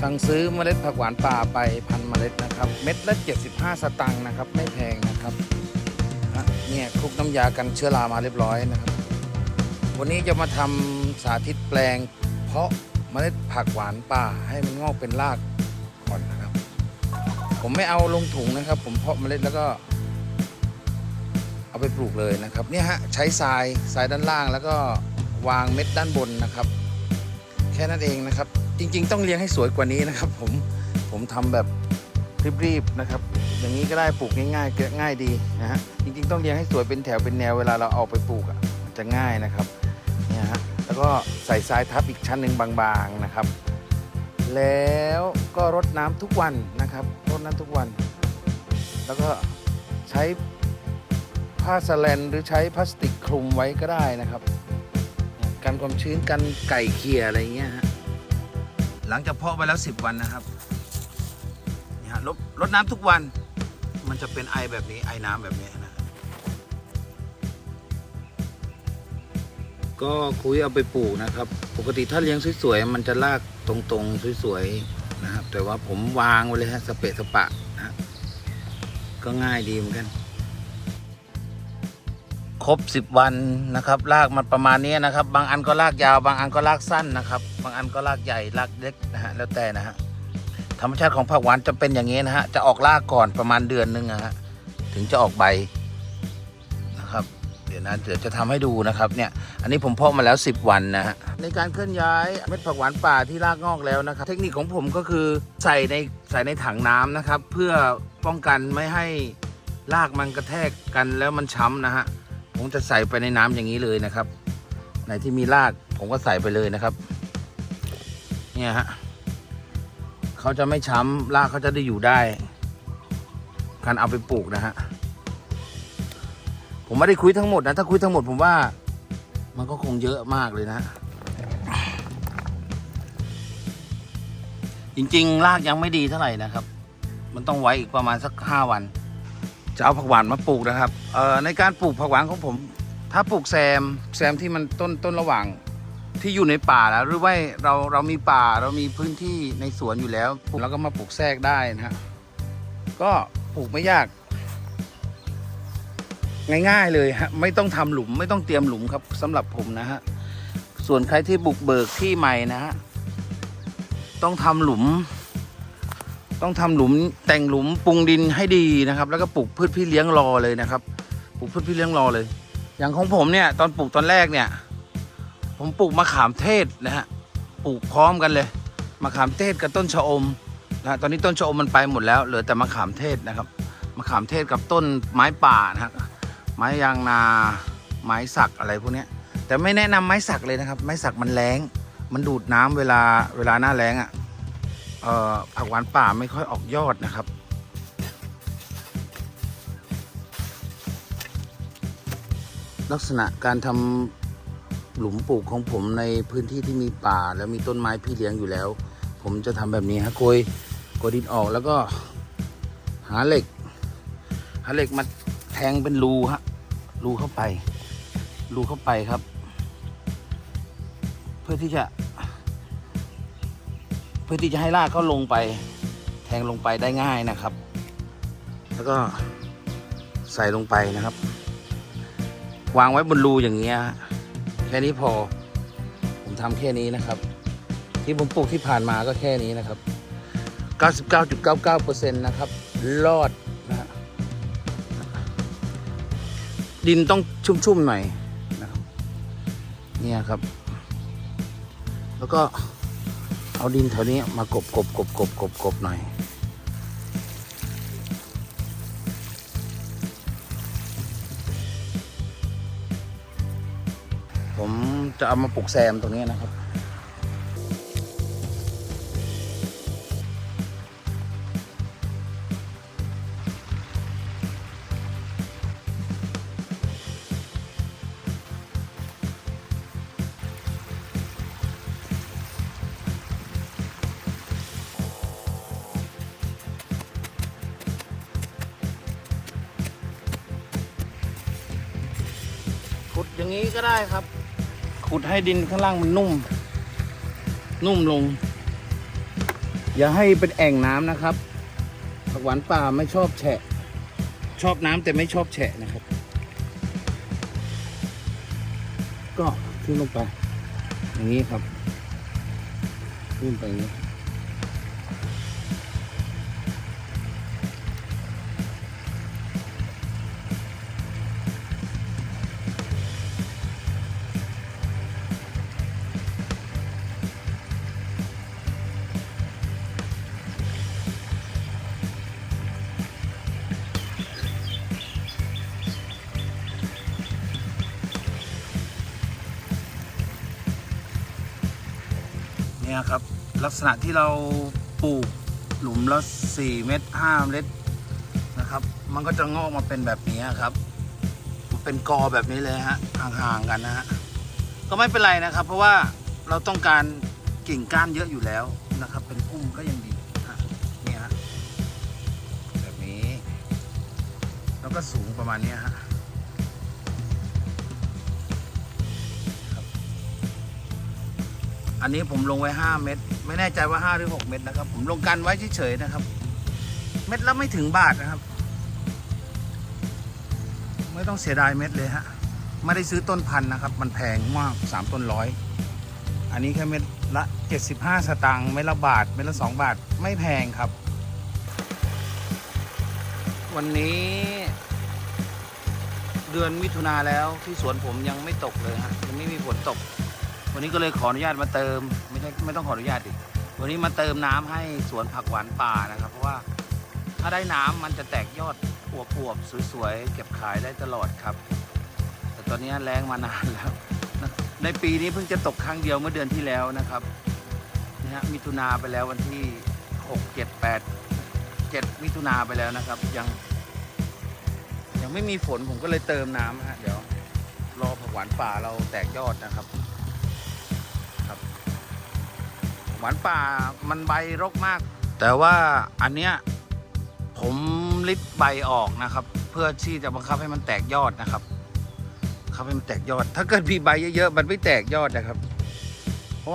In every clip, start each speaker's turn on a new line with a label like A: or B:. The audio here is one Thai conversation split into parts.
A: สั่งซื้อเมล็ดผักหวานป่าไปพันเมล็ดนะครับ เม็ดละ 75 สตังค์นะครับ ไม่แพงนะครับเนี่ยคลุกน้ำยากันเชื้อรามาเรียบร้อยนะครับ วันนี้จะมาทำสาธิตแปลง เพาะเมล็ดผักหวานป่าให้มันงอกเป็นรากก่อนนะครับ ผมไม่เอาลงถุงนะครับ ผมเพาะเมล็ดแล้วก็ เอาไปปลูกเลยนะครับเนี่ยฮะใช้ทรายทรายด้านล่างแล้วก็วางเม็ดด้านบนนะครับ แค่นั้นเองนะครับ จริง ๆ ต้องเลี้ยงให้สวยกว่านี้นะครับ ผมผมทำแบบรีบๆนะครับ อย่างนี้ก็ได้ปลูกง่ายๆเกิดง่ายดีนะฮะจริง ๆ ต้องเลี้ยงให้สวยเป็นแถวเป็นแนวเวลาเราเอาไปปลูกอะมันจะง่ายนะครับเนี่ยฮะแล้วก็ใส่ทรายทับอีกชั้นหนึ่งบางๆนะครับ แล้วก็รดน้ำทุกวันนะครับรดน้ำทุกวัน แล้วก็ใช้ผ้าสแลนหรือใช้พลาสติกคลุมไว้ก็ได้นะครับ กันความชื้นกันไก่เขี่ยอะไรเงี้ยฮะ หลังจากเพาะไปแล้ว 10 วันนะครับนี่ฮะรดรดน้ำทุกวัน มันจะเป็นไอแบบนี้ไอน้ำแบบนี้นะก็คุยเอาไปปลูกนะครับ ปกติถ้าเลี้ยงสวยๆมันจะลากตรงๆสวยๆนะครับ แต่ว่าผมวางไว้เลยฮะสเปะสปะนะฮะก็ง่ายดีเหมือนกัน ครบ 10 วันนะครับลากมันประมาณนี้นะครับ บางอันก็ลากยาว บางอันก็ลากสั้นนะครับ บางอันก็ลากใหญ่ลากเล็กนะฮะแล้วแต่นะฮะธรรมชาติของผักหวานจะเป็นอย่างนี้นะฮะจะออกรากก่อนประมาณเดือนหนึงนะฮะถึงจะออกใบนะครับ เดี๋ยวนะเดี๋ยวจะทำให้ดูนะครับเนี่ยอันนี้ผมเพาะมาแล้ว 10 วันนะฮะในการเคลื่อนย้ายเม็ดผักหวานป่าที่รากงอกแล้วนะครับ เทคนิคของผมก็คือใส่ในใส่ในถังน้ำนะครับ เพื่อป้องกันไม่ให้รากมันกระแทกกันแล้วมันช้ำนะฮะ ผมจะใส่ไปในน้ำอย่างนี้เลยนะครับ ไหนที่มีรากผมก็ใส่ไปเลยนะครับ เนี่ยฮะเขาจะไม่ช้ำรากเขาจะได้อยู่ได้การเอาไปปลูกนะฮะผมไม่ได้คุยทั้งหมดนะ ถ้าคุยทั้งหมดผมว่า มันก็คงเยอะมากเลยนะ จริงๆรากยังไม่ดีเท่าไหร่นะครับ มันต้องไว้อีกประมาณสักห้าวัน จะเอาผักหวานมาปลูกนะครับเอ่อในการปลูกผักหวานของผม ถ้าปลูกแซมแซมที่มันต้นต้นระหว่างที่อยู่ในป่าแล้วหรือว่าเราเรามีป่าเรามีพื้นที่ในสวนอยู่แล้วปลูกแล้วก็มาปลูกแทรกได้นะฮะก็ปลูกไม่ยาก ง่าย ๆเลยฮะไม่ต้องทำหลุมไม่ต้องเตรียมหลุมครับสำหรับผมนะฮะส่วนใครที่บุกเบิกที่ใหม่นะฮะต้องทำหลุม ต้องทำหลุมแต่งหลุมปรุงดินให้ดีนะครับ แล้วก็ปลูกพืชพี่เลี้ยงรอเลยนะครับปลูกพืชพี่เลี้ยงรอเลย อย่างของผมเนี่ยตอนปลูกตอนแรกเนี่ย ผมปลูกมะขามเทศนะฮะปลูกพร้อมกันเลยมะขามเทศกับต้นชะอมนะตอนนี้ต้นชะอมมันไปหมดแล้วเหลือแต่มะขามเทศนะครับมะขามเทศกับต้นไม้ป่านะฮะไม้ยางนาไม้สักอะไรพวกนี้แต่ไม่แนะนำไม้สักเลยนะครับ ไม้สักมันแรงมันดูดน้ำเวลาเวลาหน้าแรงอะ่ะ เอ่อผักหวานป่าไม่ค่อยออกยอดนะครับ ลักษณะการทำหลุมปลูกของผมในพื้นที่ที่มีป่า แล้วมีต้นไม้พี่เลี้ยงอยู่แล้ว ผมจะทำแบบนี้ฮะโกยโกยดินออกแล้วก็หาเหล็ก หาเหล็กมาแทงเป็นรูฮะรูเข้าไป รูเข้าไปครับ เพื่อที่จะ พื่อที่จะให้รากเขาลงไป แทงลงไปได้ง่ายนะครับ แล้วก็ใส่ลงไปนะครับ วางไว้บนรูอย่างเงี้ยแค่นี้พอ ผมทำแค่นี้นะครับ ที่ผมปลูกที่ผ่านมาก็แค่นี้นะครับ 99.99%นะครับรอดนะฮะดินต้องชุ่มๆหน่อยนะครับ เนี่ยครับ แล้วก็ เอาดินแถวนี้มากบกบกบกบกบกบหน่อย ผมจะเอามาปลูกแซมตรงนี้นะครับ อย่างนี้ก็ได้ครับ ขุดให้ดินข้างล่างมันนุ่ม นุ่มลง อย่าให้เป็นแอ่งน้ำนะครับผักหวานป่าไม่ชอบแฉะ ชอบน้ำแต่ไม่ชอบแฉะนะครับ ก็ขึ้นลงไป อย่างนี้ครับขึ้นไปอย่างนี้ เนี่ยครับ ลักษณะที่เราปลูกหลุมละ4เมตร5เมตรนะครับ มันก็จะงอกมาเป็นแบบนี้ครับมันเป็นกอแบบนี้เลยฮะห่างๆกันนะฮะก็ไม่เป็นไรนะครับ เพราะว่าเราต้องการกิ่งก้านเยอะอยู่แล้วนะครับ เป็นพุ่มก็ยังดีเนี่ยฮะแบบนี้ แล้วก็สูงประมาณนี้ฮะ อันนี้ผมลงไว้ 5 เม็ดไม่แน่ใจว่า 5 หรือ 6 เม็ดนะครับ ผมลงกันไว้เฉยๆนะครับ เม็ดละไม่ถึงบาทนะครับ ไม่ต้องเสียดายเม็ดเลยฮะไม่ได้ซื้อต้นพันธุ์นะครับ มันแพงมาก3ต้นร้อยอันนี้แค่เม็ดละ 75 สตางค์เม็ดละบาทเม็ดละ 2 บาทไม่แพงครับ วันนี้ เดือนมิถุนาแล้วที่สวนผมยังไม่ตกเลยฮะยังไม่มีฝนตก วันนี้ก็เลยขออนุญาตมาเติมไม่ใช่ไม่ต้องขออนุญาตดิวันนี้มาเติมน้ำให้สวนผักหวานป่านะครับ เพราะว่าถ้าได้น้ำมันจะแตกยอดอวบๆสวยๆเก็บขายได้ตลอดครับ แต่ตอนนี้แรงมานานแล้วในปีนี้เพิ่งจะตกครั้งเดียวเมื่อเดือนที่แล้วนะครับนี่ฮะมิถุนาไปแล้ววันที่หกเจ็ดแปดเจ็ดมิถุนาไปแล้วนะครับ ยัง ยังไม่มีฝนผมก็เลยเติมน้ำฮะเดี๋ยวรอผักหวานป่าเราแตกยอดนะครับ หวานป่ามันใบรกมาก แต่ว่าอันเนี้ยผมลิดใบออกนะครับ เพื่อที่จะบังคับให้มันแตกยอดนะครับบังคับให้มันแตกยอด ถ้าเกิดมีใบเยอะๆมันไม่แตกยอดนะครับ เพราะ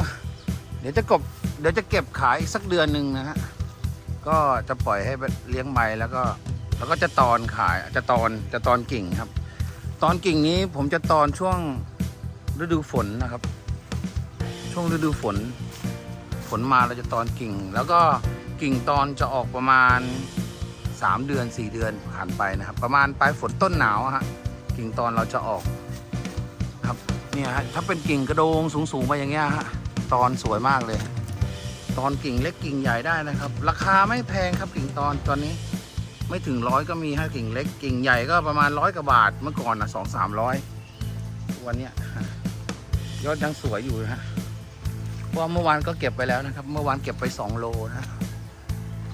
A: เดี๋ยวจะกบเดี๋ยวจะเก็บขายสักเดือนหนึ่งนะฮะก็จะปล่อยให้เลี้ยงใบแล้วก็ แล้วก็จะตอนขายจะตอนจะตอนกิ่งครับ ตอนกิ่งนี้ผมจะตอนช่วงฤดูฝนนะครับ ช่วงฤดูฝน ฝนมาเราจะตอนกิ่ง แล้วก็กิ่งตอนจะออกประมาณ 3 เดือน 4 เดือนผ่านไปนะครับ ประมาณปลายฝนต้นหนาวฮะกิ่งตอนเราจะออกครับเนี่ยฮะถ้าเป็นกิ่งกระโดงสูงๆไปอย่างเงี้ยฮะตอนสวยมากเลย ตอนกิ่งเล็กกิ่งใหญ่ได้นะครับ ราคาไม่แพงครับกิ่งตอนตอนนี้ไม่ถึงร้อยก็มีฮะกิ่งเล็กกิ่งใหญ่ก็ประมาณร้อยกว่าบาทเมื่อก่อนนะสองสามร้อยวันเนี้ยยอดยังสวยอยู่นะฮะ ว่าเมื่อวานก็เก็บไปแล้วนะครับ เมื่อวานเก็บไป2โลนะ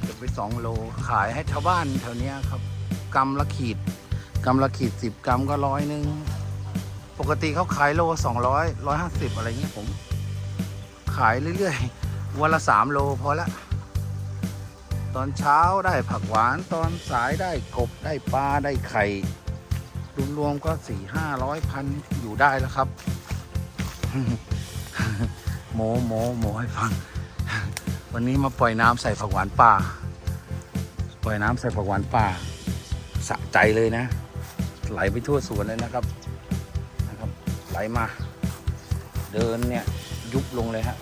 A: เก็บไป2โลขายให้ชาวบ้านแถวเนี้ยครับกำละขีดกำละขีด10กรัมก็ร้อยหนึ่งปกติเขาขายโล200 150อะไรเงี้ยผม ขายเรื่อยๆวันละ3โลพอละ ตอนเช้าได้ผักหวานตอนสายได้กบได้ปลาได้ไข่รวมๆก็สี่ห้าร้อยพันอยู่ได้แล้วครับ มโมโมให้ฟัง วันนี้มาปล่อยน้ำใส่ผักหวานป่า ปล่อยน้ำใส่ผักหวานป่าสะใจเลยนะ ไหลไปทั่วสวนเลยนะครับนะครับ ไหลมา เดินเนี่ยยุบลงเลยฮะ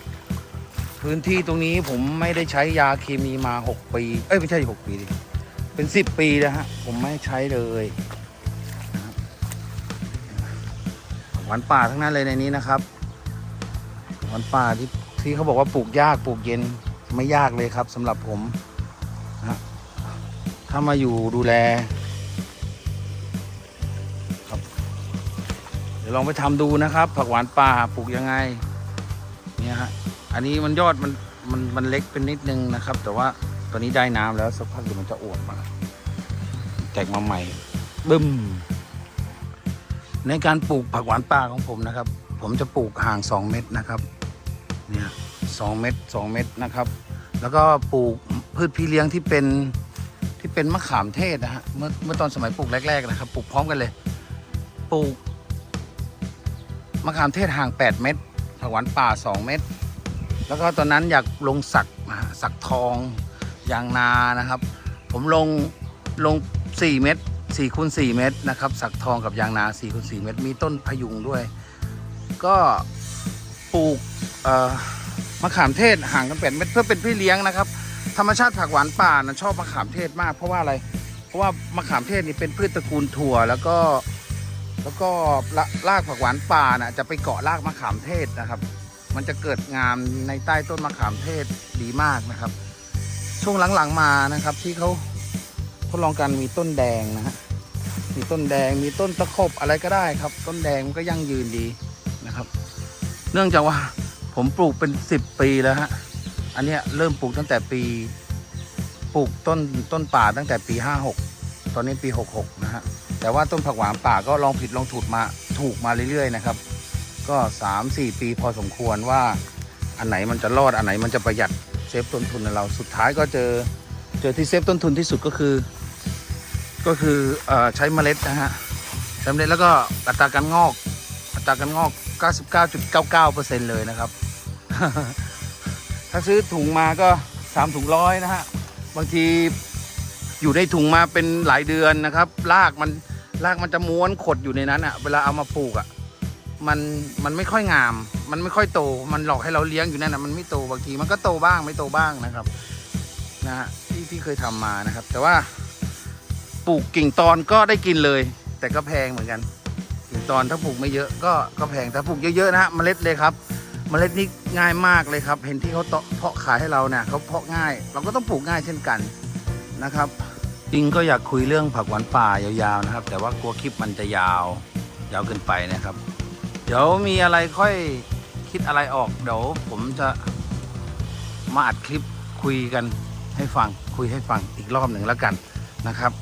A: พื้นที่ตรงนี้ผมไม่ได้ใช้ยาเคมีมา 6 ปี เอ้ยไม่ใช่ 6 ปีดิ เป็น 10 ปีแล้วฮะ ผมไม่ใช้เลยฝักหวานป่าทั้งนั้นเลยในนี้นะครับ หวานป่าที่ที่เขาบอกว่าปลูกยากปลูกเย็นไม่ยากเลยครับสำหรับผมนะฮะถ้ามาอยู่ดูแลครับ เดี๋ยวลองไปทำดูนะครับ ผักหวานป่าปลูกยังไงเนี่ยฮะอันนี้มันยอดมันมันมันเล็กเป็นนิดนึงนะครับ แต่ว่าตอนนี้ได้น้ำแล้วสักพักเดี๋ยวมันจะอวดมา แตกมาใหม่บึ้มในการปลูกผักหวานป่าของผมนะครับ ผมจะปลูกห่าง 2 เม็ดนะครับ เนี่ยสองเม็ดสองเม็ดนะครับ แล้วก็ปลูกพืชพี่เลี้ยงที่เป็นที่เป็นมะขามเทศนะฮะเมื่อเมื่อตอนสมัยปลูกแรก ๆ นะครับ ปลูกพร้อมกันเลย ปลูกมะขามเทศห่าง 8 เม็ดผักหวานป่า 2 เม็ดแล้วก็ตอนนั้นอยากลงสักสักทองยางนานะครับ ผมลงลง 4 เมตร4คูณ4เมตรนะครับ สักทองกับยางนา4คูณ4เมตรมีต้นพยุงด้วย ก็ปลูก มะขามเทศห่างกันแปดเมตรเพื่อเป็นพี่เลี้ยงนะครับ ธรรมชาติผักหวานป่านะชอบมะขามเทศมาก เพราะว่าอะไร เพราะว่ามะขามเทศนี่เป็นพืชตระกูลถั่ว แล้วก็แล้วก็ลรากผักหวานป่านะจะไปเกาะรากมะขามเทศนะครับ มันจะเกิดงามในใต้ต้นมะขามเทศดีมากนะครับ ช่วงหลังๆมานะครับ ที่เขาทดลองกันมีต้นแดงนะฮะมีต้นแดงมีต้นตะขบอะไรก็ได้ครับ ต้นแดงมันก็ยั่งยืนดีนะครับ เนื่องจากว่า ผมปลูกเป็นสิบปีแล้วฮะ อันเนี้ยเริ่มปลูกตั้งแต่ปี ปลูกต้นต้นป่าตั้งแต่ปี56ตอนนี้ปี66นะฮะ แต่ว่าต้นผักหวานป่าก็ลองผิดลองถูกมาถูกมาเรื่อยๆนะครับ ก็3-4ปีพอสมควรว่าอันไหนมันจะรอดอันไหนมันจะประหยัดเซฟต้นทุนในเราสุดท้ายก็เจอเจอที่เซฟต้นทุนที่สุดก็คือ ก็คือเออใช้เมล็ดนะฮะใช้เมล็ดแล้วก็อัตราการงอก อัตราการงอก 99.99%เลยนะครับ ถ้าซื้อถุงมาก็ 3 ถุงร้อยนะฮะ บางทีอยู่ในถุงมาเป็นหลายเดือนนะครับรากมันรากมันจะม้วนขดอยู่ในนั้นอะ่ะ เวลาเอามาปลูกอะ่ะมันมันไม่ค่อยงาม มันไม่ค่อยโต มันหลอกให้เราเลี้ยงอยู่นั่นนะมันไม่โตบางทีมันก็โตบ้างไม่โตบ้างนะครับนะฮะที่ที่เคยทำมานะครับ แต่ว่าปลูกกิ่งตอนก็ได้กินเลย แต่ก็แพงเหมือนกัน ตอนถ้าปลูกไม่เยอะก็ก็แพงถ้าปลูกเยอะๆนะฮะเมล็ดเลยครับ เมล็ดนี่ง่ายมากเลยครับ เห็นที่เขาเตาะเพาะขายให้เราเนี่ยเขาเพาะง่าย เราก็ต้องปลูกง่ายเช่นกันนะครับ จริงก็อยากคุยเรื่องผักหวานป่ายาวๆนะครับ แต่ว่ากลัวคลิปมันจะยาว ยาวเกินไปนะครับ เดี๋ยวมีอะไรค่อยคิดอะไรออกเดี๋ยวผมจะมาอัดคลิปคุยกันให้ฟังคุยให้ฟังอีกรอบหนึ่งแล้วกันนะครับ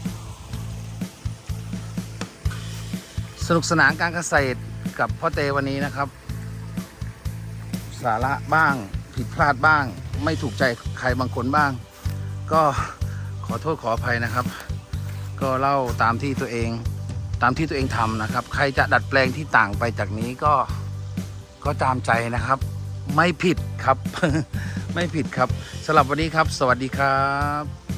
A: สนุกสนานการเกษตรกับพ่อเตวันนี้นะครับ สาระบ้างผิดพลาดบ้าง ไม่ถูกใจใครบางคนบ้าง ก็ขอโทษขออภัยนะครับ ก็เล่าตามที่ตัวเองตามที่ตัวเองทำนะครับ ใครจะดัดแปลงที่ต่างไปจากนี้ก็ก็ตามใจนะครับ ไม่ผิดครับ ไม่ผิดครับสำหรับวันนี้ครับ สวัสดีครับ